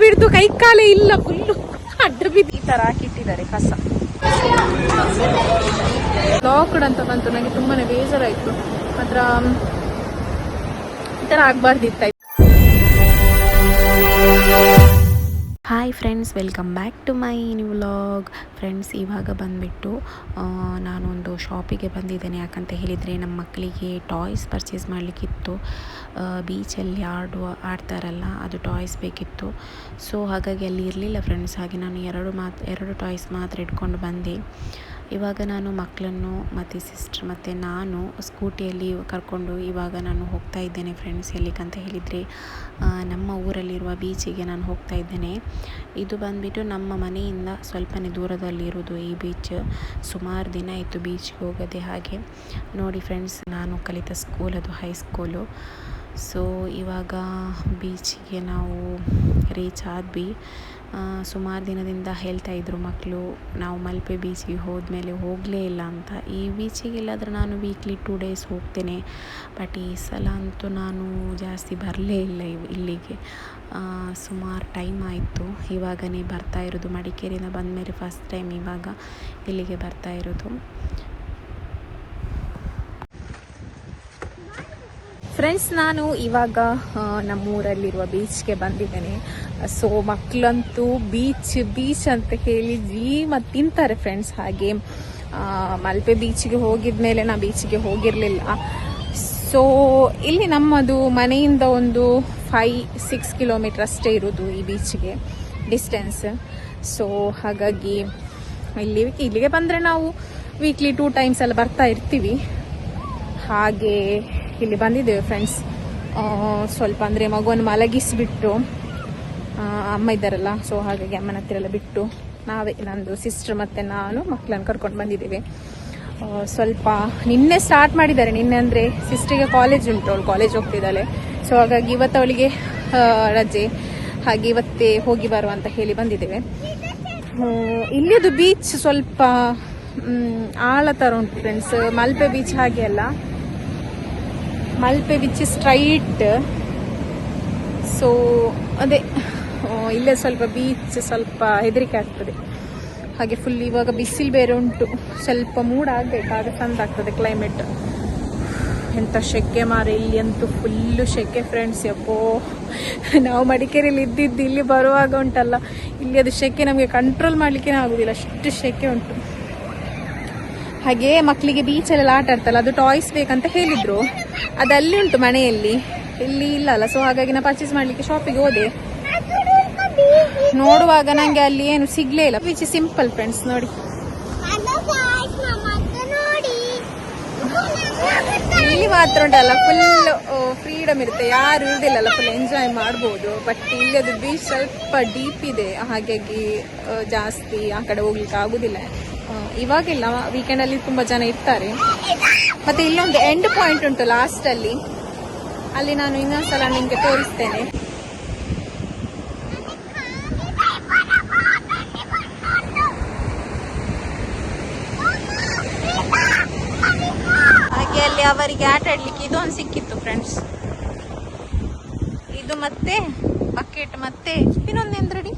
ಬಿಡ್ತು ಕೈ ಕಾಲೇ ಇಲ್ಲ ಫುಲ್ಲು ಅಡ್ಡ ಬಿದ್ದು ಈ ತರ ಹಾಕಿಟ್ಟಿದ್ದಾರೆ ಕಸ. ಲಾಕ್ಡ್ ಅಂತ ಬಂತು ನನಗೆ ತುಂಬಾನೇ ಬೇಜಾರಾಯ್ತು. ಮಾತ್ರ ಈ ತರ ಆಗ್ಬಾರ್ದಿತ್ತ hi friends welcome back to my new vlog friends ಇವಾಗ ಬಂದುಬಿಟ್ಟು ನಾನೊಂದು ಶಾಪಿಗೆ ಬಂದಿದ್ದೇನೆ. ಯಾಕಂತ ಹೇಳಿದರೆ ನಮ್ಮ ಮಕ್ಕಳಿಗೆ ಟಾಯ್ಸ್ ಪರ್ಚೇಸ್ ಮಾಡಲಿಕ್ಕಿತ್ತು. ಬೀಚಲ್ಲಿ ಆಡುವ, ಆಡ್ತಾರಲ್ಲ, ಅದು ಟಾಯ್ಸ್ ಬೇಕಿತ್ತು. ಸೊ ಹಾಗಾಗಿ ಅಲ್ಲಿ ಇರಲಿಲ್ಲ ಫ್ರೆಂಡ್ಸ್ ಹಾಗೆ ನಾನು ಎರಡು ಮಾತು, ಎರಡು ಟಾಯ್ಸ್ ಮಾತ್ರ ಇಟ್ಕೊಂಡು ಬಂದೆ. ಇವಾಗ ನಾನು ಮಕ್ಕಳನ್ನು, ಮತ್ತು ಸಿಸ್ಟರ್ ಮತ್ತು ನಾನು ಸ್ಕೂಟಿಯಲ್ಲಿ ಕರ್ಕೊಂಡು ಇವಾಗ ನಾನು ಹೋಗ್ತಾ ಇದ್ದೇನೆ ಫ್ರೆಂಡ್ಸ್ ಎಲ್ಲಿಗಂತ ಹೇಳಿದರೆ ನಮ್ಮ ಊರಲ್ಲಿರುವ ಬೀಚಿಗೆ ನಾನು ಹೋಗ್ತಾ ಇದ್ದೇನೆ. ಇದು ಬಂದುಬಿಟ್ಟು ನಮ್ಮ ಮನೆಯಿಂದ ಸ್ವಲ್ಪನೇ ದೂರದಲ್ಲಿರುವುದು ಈ ಬೀಚ್ ಸುಮಾರು ದಿನ ಆಯಿತು ಬೀಚ್ಗೆ ಹೋಗದೆ ಹಾಗೆ. ನೋಡಿ ಫ್ರೆಂಡ್ಸ್ ನಾನು ಕಲಿತ ಸ್ಕೂಲ್ ಅದು ಹೈಸ್ಕೂಲು ಸೊ ಇವಾಗ ಬೀಚಿಗೆ ನಾವು ರೀಚ್ ಆದ್ವಿ. ಸುಮಾರು ದಿನದಿಂದ ಹೇಳ್ತಾ ಇದ್ರು ಮಕ್ಕಳು ನಾವು ಮಲ್ಪೆ ಬೀಚಿಗೆ ಹೋದ್ಮೇಲೆ ಹೋಗಲೇ ಇಲ್ಲ ಅಂತ. ಈ ಬೀಚಿಗೆ ಇಲ್ಲಾದ್ರೆ ನಾನು ವೀಕ್ಲಿ ಟೂ ಡೇಸ್ ಹೋಗ್ತೇನೆ. ಬಟ್ ಈ ಸಲ ಅಂತೂ ನಾನು ಜಾಸ್ತಿ ಬರಲೇ ಇಲ್ಲ ಇಲ್ಲಿಗೆ. ಸುಮಾರು ಟೈಮ್ ಆಯಿತು. ಇವಾಗನೇ ಬರ್ತಾ ಇರೋದು. ಮಡಿಕೇರಿಯಿಂದ ಬಂದಮೇಲೆ ಫಸ್ಟ್ ಟೈಮ್ ಇವಾಗ ಇಲ್ಲಿಗೆ ಬರ್ತಾ ಇರೋದು. ಫ್ರೆಂಡ್ಸ್ ನಾನು ಇವಾಗ ನಮ್ಮೂರಲ್ಲಿರುವ ಬೀಚ್ಗೆ ಬಂದಿದ್ದೇನೆ. ಸೊ ಮಕ್ಕಳಂತೂ ಬೀಚ್ ಬೀಚ್ ಅಂತ ಹೇಳಿ ಜೀ ಮತ್ತು ತಿಂತಾರೆ ಫ್ರೆಂಡ್ಸ್ ಹಾಗೆ. ಮಲ್ಪೆ ಬೀಚ್ಗೆ ಹೋಗಿದ ಮೇಲೆ ನಾ ಬೀಚ್ಗೆ ಹೋಗಿರಲಿಲ್ಲ. ಸೊ ಇಲ್ಲಿ ನಮ್ಮದು ಮನೆಯಿಂದ ಒಂದು ಫೈ ಸಿಕ್ಸ್ ಕಿಲೋಮೀಟರ್ ಅಷ್ಟೇ ಇರೋದು ಈ ಬೀಚ್ಗೆ ಡಿಸ್ಟೆನ್ಸ್ ಸೊ ಹಾಗಾಗಿ ಇಲ್ಲಿ, ಇಲ್ಲಿಗೆ ಬಂದರೆ ನಾವು ವೀಕ್ಲಿ ಟೂ ಟೈಮ್ಸ್ ಎಲ್ಲ ಬರ್ತಾ ಇರ್ತೀವಿ. ಹಾಗೆ ಇಲ್ಲಿ ಬಂದಿದ್ದೇವೆ ಫ್ರೆಂಡ್ಸ್ ಸ್ವಲ್ಪ ಅಂದರೆ ಮಗುವನ್ನು ಮಲಗಿಸಿಬಿಟ್ಟು ಅಮ್ಮ ಇದ್ದಾರಲ್ಲ ಸೊ ಹಾಗಾಗಿ ಅಮ್ಮನ ಹತ್ತಿರ ಎಲ್ಲ ಬಿಟ್ಟು ನಾವೇ ನಂದು ಸಿಸ್ಟರ್ ಮತ್ತು ನಾನು ಮಕ್ಕಳನ್ನು ಕರ್ಕೊಂಡು ಬಂದಿದ್ದೇವೆ. ಸ್ವಲ್ಪ ನಿನ್ನೆ ಸ್ಟಾರ್ಟ್ ಮಾಡಿದ್ದಾರೆ. ನಿನ್ನೆ ಅಂದರೆ ಸಿಸ್ಟ್ರಿಗೆ ಕಾಲೇಜ್ ಉಂಟು. ಅವಳು ಕಾಲೇಜ್ ಹೋಗ್ತಿದ್ದಾಳೆ. ಸೊ ಹಾಗಾಗಿ ಇವತ್ತು ಅವಳಿಗೆ ರಜೆ. ಹಾಗೆ ಇವತ್ತೇ ಹೋಗಿ ಬರುವ ಅಂತ ಹೇಳಿ ಬಂದಿದ್ದೇವೆ. ಇಲ್ಲಿದು ಬೀಚ್ ಸ್ವಲ್ಪ ಆಳ ಥರ ಉಂಟು ಫ್ರೆಂಡ್ಸ್ ಮಲ್ಪೆ ಬೀಚ್ ಹಾಗೆ ಅಲ್ಲ. ಮಲ್ಪೆ ಬೀಚ್ ಸ್ಟ್ರೈಟ್ ಸೊ ಅದೇ ಇಲ್ಲೇ ಸ್ವಲ್ಪ ಬೀಚ್ ಸ್ವಲ್ಪ ಹೆದರಿಕೆ ಆಗ್ತದೆ. ಹಾಗೆ ಫುಲ್ ಇವಾಗ ಬಿಸಿಲು ಬೇರೆ ಉಂಟು. ಸ್ವಲ್ಪ ಮೂಡ್ ಆಗಬೇಕಾಗ ಚಂದ ಆಗ್ತದೆ ಕ್ಲೈಮೇಟ್ ಎಂಥ ಶೆಕೆ ಮಾರೆ ಇಲ್ಲಿ ಅಂತೂ ಫುಲ್ಲು ಶೆಕೆ ಫ್ರೆಂಡ್ಸ್ ಯಪ್ಪೋ. ನಾವು ಮಡಿಕೇರಿಯಲ್ಲಿ ಇದ್ದಿದ್ದು ಇಲ್ಲಿ ಬರುವಾಗ ಉಂಟಲ್ಲ. ಇಲ್ಲಿ ಅದು ಶೆಕೆ ನಮಗೆ ಕಂಟ್ರೋಲ್ ಮಾಡಲಿಕ್ಕೆ ಆಗೋದಿಲ್ಲ, ಅಷ್ಟು ಶೆಕೆ ಉಂಟು. ಹಾಗೆ ಮಕ್ಕಳಿಗೆ ಬೀಚಲ್ಲೆಲ್ಲ ಆಟ ಆಡ್ತಲ್ಲ, ಅದು ಟಾಯ್ಸ್ ಬೇಕಂತ ಹೇಳಿದ್ರು. ಅದು ಅಲ್ಲಿ ಉಂಟು ಮನೆಯಲ್ಲಿ? ಇಲ್ಲಿ ಇಲ್ಲ ಅಲ್ಲ ಸೊ ಹಾಗಾಗಿ ನಾ ಪರ್ಚೇಸ್ ಮಾಡ್ಲಿಕ್ಕೆ ಶಾಪಿಗೆ ಹೋದೆ. ನೋಡುವಾಗ ನಂಗೆ ಅಲ್ಲಿ ಏನು ಸಿಗ್ಲೇ ಇಲ್ಲ. ಬೀಚ್ ಸಿಂಪಲ್ ಫ್ರೆಂಡ್ಸ್ ನೋಡಿ. ಇಲ್ಲಿ ಮಾತ್ರ ಉಂಟಲ್ಲ ಫುಲ್ ಫ್ರೀಡಮ್ ಇರುತ್ತೆ. ಯಾರು ಇರುದಿಲ್ಲ ಫುಲ್ ಎಂಜಾಯ್ ಮಾಡ್ಬೋದು. ಬಟ್ ಇಲ್ಲಿ ಅದು ಬೀಚ್ ಸ್ವಲ್ಪ ಡೀಪ್ ಇದೆ. ಹಾಗಾಗಿ ಜಾಸ್ತಿ ಆ ಕಡೆ ಹೋಗ್ಲಿಕ್ಕೆ ಆಗುದಿಲ್ಲ. ಇವಾಗಿಲ್ಲ ವೀಕೆಂಡ್ ಅಲ್ಲಿ ತುಂಬಾ ಜನ ಇರ್ತಾರೆ. ಮತ್ತೆ ಇಲ್ಲೊಂದು ಎಂಡ್ ಪಾಯಿಂಟ್ ಉಂಟು ಲಾಸ್ಟ್ ಅಲ್ಲಿ. ಅಲ್ಲಿ ನಾನು ಇನ್ನೊಂದ್ಸಲ ನಿಮ್ಗೆ ತೋರಿಸ್ತೇನೆ. ಹಾಗೆ ಅಲ್ಲಿ ಅವರಿಗೆ ಆಟ ಆಡ್ಲಿಕ್ಕೆ ಇದೊಂದು ಸಿಕ್ಕಿತ್ತು ಫ್ರೆಂಡ್ಸ್ ಇದು ಮತ್ತೆ ಬಕೆಟ್ ಮತ್ತೆ, ಇನ್ನೊಂದು ಎಂದ್ರಡಿ?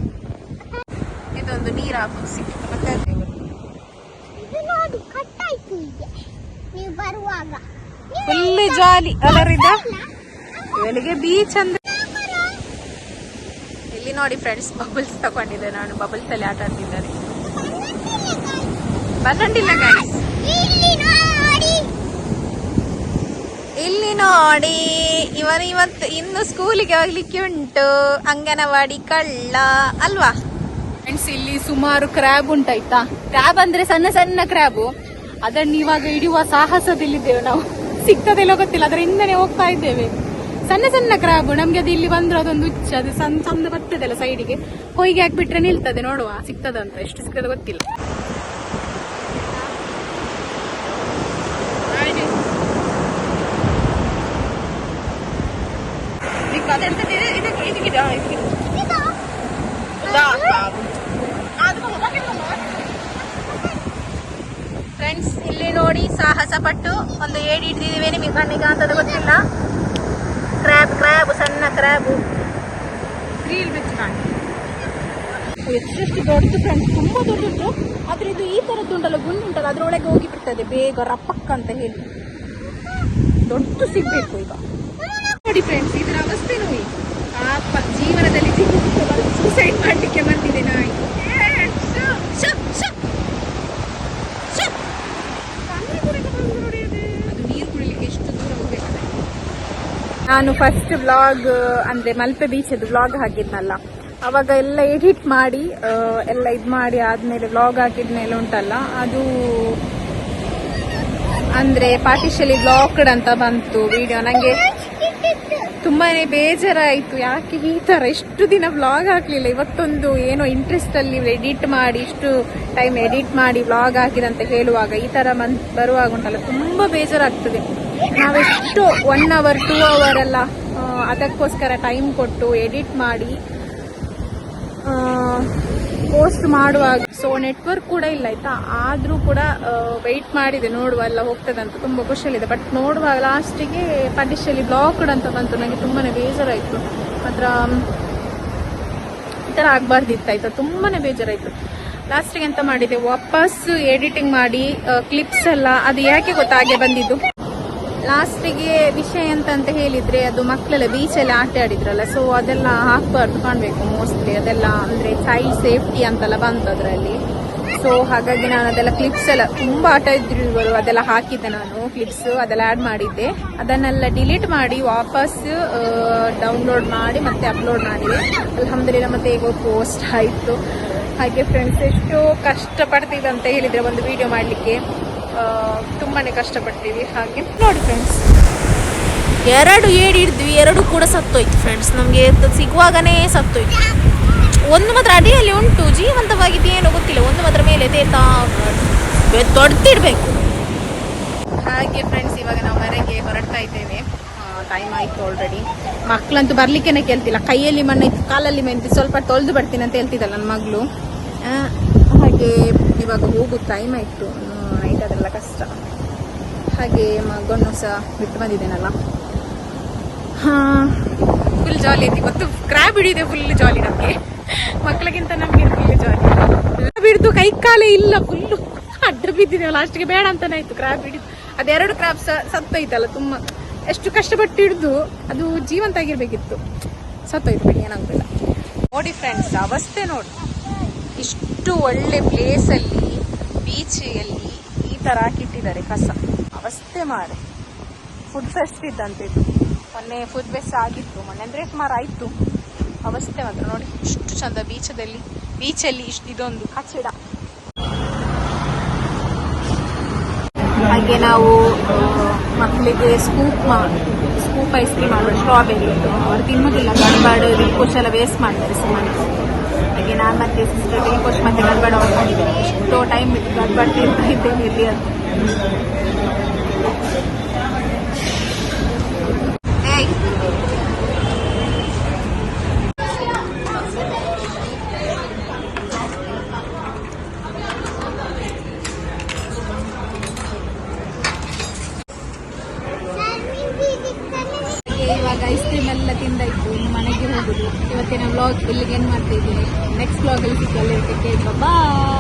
ಇದೊಂದು ನೀರು ಹಾಕೋದು ಸಿಕ್ಕಿತ್ತು. ಮತ್ತೆ ನೀವು ಬರುವಾಗ. ಫುಲ್ ಜಾಲಿ ಅಲರಿದ ಬೆಳಿಗ್ಗೆ ಬೀಚ್ ಅಂದ್ರೆ? ಇಲ್ಲಿ ನೋಡಿ ಫ್ರೆಂಡ್ಸ್ ಬಬಲ್ಸ್ ತಗೊಂಡಿದ್ದೆ ನಾನು. ಬಬಲ್ಸ್ ಅಲ್ಲಿ ಆಟ ಆಡ್ತಿದ್ದಾರೆ. ಬಂದಿಲ್ಲ ಗಾಯ್ಸ್ ಇಲ್ಲಿ ನೋಡಿ. ಇಲ್ಲಿ ನೋಡಿ. ಇವನು ಇವತ್ತು ಇನ್ನು ಸ್ಕೂಲಿಗೆ ಹೋಗ್ಲಿಕ್ಕೆ ಉಂಟು. ಅಂಗನವಾಡಿ ಕಳ್ಳ. ಅಲ್ವಾ? ಫ್ರೆಂಡ್ಸ್ ಇಲ್ಲಿ ಸುಮಾರು ಕ್ರ್ಯಾಬ್ ಉಂಟಾಯ್ತಾ ಕ್ರ್ಯಾಬ್ ಅಂದ್ರೆ ಸಣ್ಣ ಸಣ್ಣ ಕ್ರ್ಯಾಬು ಅದನ್ನು ಇವಾಗ ಹಿಡಿಯುವ ಸಾಹಸದಲ್ಲಿದ್ದೇವೆ ನಾವು. ಸಿಗ್ತದೆಲ್ಲೋ ಗೊತ್ತಿಲ್ಲ, ಅದರ ಹಿಂದನೆ ಹೋಗ್ತಾ ಇದ್ದೇವೆ. ಸಣ್ಣ ಸಣ್ಣ ಕ್ರಾಬ್, ನಮ್ಗೆ ಅದು ಇಲ್ಲಿ ಬಂದ್ರೆ ಅದೊಂದು ಹುಚ್ಚ, ಅದು ಸಣ್ಣ ಸಣ್ಣ ಬರ್ತದೆ ಅಲ್ಲ ಸೈಡಿಗೆ ಹೊಯ್ಗೆ ಹಾಕ್ಬಿಟ್ರೆ ನಿಲ್ತದೆ ನೋಡುವ, ಸಿಗ್ತದಂತ, ಎಷ್ಟು ಸಿಗ್ತದೆ ಗೊತ್ತಿಲ್ಲ ಫ್ರೆಂಡ್ಸ್ ಇಲ್ಲಿ ನೋಡಿ ಸಾಹಸ ಪಟ್ಟು ಒಂದು ಏಡಿ ಹಿಡಿದಿದ್ದೀವಿ ನಿಮಗೆ ಕಣ್ಣಿಗೆ ಅಂತದ ಗೊತ್ತಿಲ್ಲ. ಕ್ರ್ಯಾಬ್ ಕ್ರ್ಯಾಬ್ ಸಣ್ಣ ಕ್ರ್ಯಾಬ್ ಗ್ರೀಲ್ ಬಿಚ್ ಕಾಣಿ ಎಷ್ಟೆಷ್ಟು ದೊಡ್ಡದು ಫ್ರೆಂಡ್ಸ್ ತುಂಬಾ ದೊಡ್ಡದು ಆದ್ರೆ ಇದು ಈ ತರದ್ದು ಉಂಟಲ್ಲ, ಗುಂಡು ಉಂಟಲ್ಲ, ಅದ್ರೊಳಗೆ ಹೋಗಿ ಬಿಡ್ತದೆ ಬೇಗ ರಪ್ಪಕ್ಕ ಅಂತ ಹೇಳಿ. ದೊಡ್ಡ ಸಿಗ್ಬೇಕು ಈಗ. ನೋಡಿ ಫ್ರೆಂಡ್ಸ್ ಇದರ ಅವಸ್ಥೆ ನೋಡಿ ಪಾಪ ಜೀವನದಲ್ಲಿ ಸೂಸೈಡ್ ಮಾಡ್ಲಿಕ್ಕೆ ಬಂದಿದೆ ನಾಯಿ ಶ್ಶ್, ಶ್ಶ್. ಶ್ಶ್. ಕಣ್ಣು ಕುಡಿದು ಬಂದು ನೋಡಿ ಅದು. ಅದು ನೀರು ಕುಡಿಲಿಕ್ಕೆ ಎಷ್ಟು ದೂರ ಹೋಗ್ಬೇಕಾದ್ರೆ ನಾನು ಫಸ್ಟ್ ವ್ಲಾಗ್ ಅಂದ್ರೆ ಮಲ್ಪೆ ಬೀಚದು ವ್ಲಾಗ್ ಹಾಕಿದ್ನಲ್ಲ. ಅವಾಗ ಎಲ್ಲ ಎಡಿಟ್ ಮಾಡಿ ಎಲ್ಲ ಇದು ಮಾಡಿ ಆದ್ಮೇಲೆ ವ್ಲಾಗ್ ಹಾಕಿದ್ಮೇಲೆ ಉಂಟಲ್ಲ, ಅದು ಅಂದ್ರೆ ಪಾರ್ಟಿಶಲಿ ಬ್ಲಾಕ್ಡ್ ಅಂತ ಬಂತು ವಿಡಿಯೋ ನಂಗೆ ತುಂಬಾನೇ ಬೇಜಾರಾಯ್ತು, ಯಾಕೆ ಈ ತರ ಇಷ್ಟು ದಿನ ವ್ಲಾಗ್ ಹಾಕ್ಲಿಲ್ಲ? ಇವತ್ತೊಂದು ಏನೋ ಇಂಟ್ರೆಸ್ಟ್ ಅಲ್ಲಿ ಎಡಿಟ್ ಮಾಡಿ, ಇಷ್ಟು ಟೈಮ್ ಎಡಿಟ್ ಮಾಡಿ ವ್ಲಾಗ್ ಹಾಕಿದಂತ ಹೇಳುವಾಗ ಈ ತರ ಮನ್ ಬರುವಾಗ ಉಂಟಲ್ಲ, ತುಂಬಾ ಬೇಜಾರಾಗ್ತದೆ. ನಾವೆಷ್ಟು ಒನ್ ಅವರ್ ಟೂ ಅವರ್ ಎಲ್ಲ ಅದಕ್ಕೋಸ್ಕರ ಟೈಮ್ ಕೊಟ್ಟು ಎಡಿಟ್ ಮಾಡಿ ಪೋಸ್ಟ್ ಮಾಡುವಾಗ ಸೊ ನೆಟ್ವರ್ಕ್ ಕೂಡ ಇಲ್ಲ, ಆಯ್ತಾ? ಆದ್ರೂ ಕೂಡ ವೆಯ್ಟ್ ಮಾಡಿದೆ, ನೋಡುವ, ಎಲ್ಲ ಹೋಗ್ತದಂತ ತುಂಬ ಖುಷಿಯಲ್ಲಿದೆ ಬಟ್ ನೋಡುವಾಗ ಲಾಸ್ಟಿಗೆ ಪಂಡಿಷಲ್ಲಿ ಬ್ಲಾಕ್ಡ್ ಅಂತ ಬಂತು. ನನಗೆ ತುಂಬಾ ಬೇಜಾರಾಯ್ತು. ಮಾತ್ರ, ಈ ಥರ ಆಗ್ಬಾರ್ದಿತ್ತು ಆಯ್ತಾ ತುಂಬಾ ಬೇಜಾರಾಯಿತು ಲಾಸ್ಟಿಗೆ ಎಂತ ಮಾಡಿದೆ? ವಾಪಸ್ ಎಡಿಟಿಂಗ್ ಮಾಡಿ ಕ್ಲಿಪ್ಸ್ ಎಲ್ಲ, ಅದು ಯಾಕೆ ಗೊತ್ತಾಗೆ ಬಂದಿದ್ದು? ಲಾಸ್ಟಿಗೆ ವಿಷಯ ಎಂತ ಅಂತ ಹೇಳಿದ್ರೆ ಅದು ಮಕ್ಕಳೆಲ್ಲ ಬೀಚಲ್ಲಿ ಆಟ ಆಡಿದ್ರಲ್ಲ ಸೊ ಅದೆಲ್ಲ ಹಾಕ್ಬಾರ್ದು ಕಾಣ್ಬೇಕು ಮೋಸ್ಟ್ಲಿ ಅದೆಲ್ಲ ಅಂದ್ರೆ ಚೈಲ್ಡ್ ಸೇಫ್ಟಿ ಅಂತೆಲ್ಲ ಬಂತು ಅದರಲ್ಲಿ. ಸೊ ಹಾಗಾಗಿ ನಾನು ಅದೆಲ್ಲ ಕ್ಲಿಪ್ಸ್ ಎಲ್ಲ ತುಂಬಾ ಆಟ ಇದ್ರು ಇವರು ಅದೆಲ್ಲ ಹಾಕಿದ್ದೆ ನಾನು ಕ್ಲಿಪ್ಸ್ ಅದೆಲ್ಲ ಆಡ್ ಮಾಡಿದ್ದೆ. ಅದನ್ನೆಲ್ಲ ಡಿಲೀಟ್ ಮಾಡಿ ವಾಪಸ್ ಡೌನ್ಲೋಡ್ ಮಾಡಿ ಮತ್ತೆ ಅಪ್ಲೋಡ್ ಮಾಡಿದೆ. ಅಲ್ಹಮ್ದಿಲ್ಲ ಮತ್ತೆ ಈಗ ಪೋಸ್ಟ್ ಆಯಿತು. ಹಾಗೆ ಫ್ರೆಂಡ್ಸ್ ಎಷ್ಟು ಕಷ್ಟಪಡ್ತೀವಿ ಅಂತ ಹೇಳಿದ್ರೆ ಒಂದು ವಿಡಿಯೋ ಮಾಡಲಿಕ್ಕೆ. ತುಂಬಾನೇ ಕಷ್ಟಪಡ್ತೀವಿ ಹಾಗೆ. ನೋಡಿ ಫ್ರೆಂಡ್ಸ್ ಎರಡು ಏಡಿ ಹಿಡಿದ್ವಿ ಎರಡು ಕೂಡ ಸತ್ತೋಯ್ತು ಫ್ರೆಂಡ್ಸ್ ನಮಗೆ ಸಿಗುವಾಗನೇ ಸತ್ತೋಯ್ತು. ಒಂದು ಮಾತ್ರ ಅಡಿಯಲ್ಲಿ ಉಂಟು ಜೀವಂತವಾಗಿದೆ ಏನು ಗೊತ್ತಿಲ್ಲ. ಒಂದು ಮಾತ್ರ ಮೇಲೆ ತೇತಾ ದೊಡ್ಡದಿಡ್ಬೇಕು ಹಾಗೆ ಫ್ರೆಂಡ್ಸ್ ಇವಾಗ ನಾವು ಮನೆಗೆ ಹೊರಡ್ತಾ ಇದ್ದೇವೆ. ಟೈಮ್ ಆಯ್ತು ಆಲ್ರೆಡಿ ಮಕ್ಕಳಂತೂ ಬರ್ಲಿಕ್ಕೆನೆ ಕೇಳ್ತಿಲ್ಲ. ಕೈಯಲ್ಲಿ ಮಣ್ಣು ಇತ್ತು ಕಾಲಲ್ಲಿ ಮೆಂತಿ ಸ್ವಲ್ಪ ತೊಳೆದು ಬರ್ತೀನಿ ಅಂತ ಹೇಳ್ತಿದ್ದಲ್ಲ ನನ್ನ ಮಗಳು. ಹಾಗೆ ಇವಾಗ ಹೋಗು ಟೈಮ್ ಆಯ್ತು. ಕಷ್ಟ. ಹಾಗೆ ಮಗನ್ನು ಸಹ ಬಿಟ್ಟು ಬಂದಿದ್ದೇನಲ್ಲ. ಹಾ ಫುಲ್ ಜಾಲಿ ಐತಿ ಇವತ್ತು ಕ್ರ್ಯಾಬ್ ಹಿಡಿದೆ ಫುಲ್ ಜಾಲಿ ನಮಗೆ. ಮಕ್ಕಳಿಗಿಂತ ನಮಗೆ ಫುಲ್ ಜಾಲಿ ಕ್ರ್ಯಾಬ್ ಹಿಡಿದು ಕೈ ಕಾಲೇ ಇಲ್ಲ ಫುಲ್ಲು ಅಡ್ಡ ಬಿದ್ದಿದ್ದೇವೆ ಲಾಸ್ಟ್ಗೆ ಬೇಡ ಅಂತಾನೆ ಆಯ್ತು ಕ್ರ್ಯಾಬ್ ಹಿಡಿದು. ಅದೆರಡು ಕ್ರ್ಯಾಬ್ ಸತ್ತೋಯ್ತಲ್ಲ ತುಂಬ. ಎಷ್ಟು ಕಷ್ಟಪಟ್ಟು ಹಿಡಿದು ಅದು ಜೀವಂತ ಆಗಿರ್ಬೇಕಿತ್ತು. ಸತ್ತೋಯ್ತು ಬಿಡಿ ಏನಾಗುದಿಲ್ಲ ನೋಡಿ ಫ್ರೆಂಡ್ಸ್ ಅವಸ್ಥೆ ನೋಡಿ. ಇಷ್ಟು ಒಳ್ಳೆ ಪ್ಲೇಸಲ್ಲಿ ಬೀಚಲ್ಲಿ ತರ ಹಾಕಿಟ್ಟಿದ್ದಾರೆ ಕಸ. ಅವಸ್ಥೆ ಮಾರೆ. ಫುಡ್ ಫೆಸ್ಟ್ ಇದ್ದಂತೆ ಇದು. ಮೊನ್ನೆ ಫುಡ್ ಫೆಸ್ಟ್ ಆಗಿತ್ತು. ಮೊನ್ನೆ ಅಂದ್ರೆ ಸುಮಾರು ಆಯ್ತು. ಅವಸ್ಥೆ ಮಾತ್ರ. ನೋಡಿ, ಇಷ್ಟು ಚಂದ ಬೀಚದಲ್ಲಿ, ಬೀಚಲ್ಲಿ ಇಷ್ಟು ಇದೊಂದು ಕಚಡ ಹಾಗೆ ನಾವು ಮಕ್ಕಳಿಗೆ ಸ್ಕೂಪ್ ಸ್ಕೂಪ್ ಐಸ್ ಕ್ರೀಮ್ ಮಾಡೋದು ಸ್ಟ್ರಾಬೆರಿ ಅವ್ರು ತಿನ್ನೋದಿಲ್ಲ ಗಡ್ಬಾಡು ದಿಲ್ಕೋಶ್ ಎಲ್ಲ ವೇಸ್ಟ್ ಮಾಡ್ತಾರೆ ಹಾಗೆ ನಾನು ಮತ್ತೆ ಸಿಸ್ಟರ್ ದಿಲ್ಕೋಶ್ ಮತ್ತೆ ಗಡ್ಬಾಡು ಅವ್ರು ಮಾಡಿದ್ದೇನೆ ಎಷ್ಟೋ ಟೈಮ್ ಬಿಟ್ಟು ಗಡ್ಬಾಡು ತಿಂತಾ ಇದ್ದೇನೆ ಇಲ್ಲಿ ಅದು ಏಯ್ ಹಾಗೆ ಇವಾಗ ಐಸ್ ಕ್ರೀಮ್ ಎಲ್ಲ ತಿಂದಾಯ್ತು ಇನ್ನು ಮನೆಗೆ ಹೋಗುದು ಇವತ್ತಿನ ವ್ಲಾಗ್ ಇಲ್ಲಿಗೆ ಏನು ಮಾಡ್ತಾ ಇದ್ದೀನಿ ನೆಕ್ಸ್ಟ್ ವ್ಲಾಗ್ ಅಲ್ಲಿ ಸಿಕ್ಕಲ್ಲ ಬಾಯ್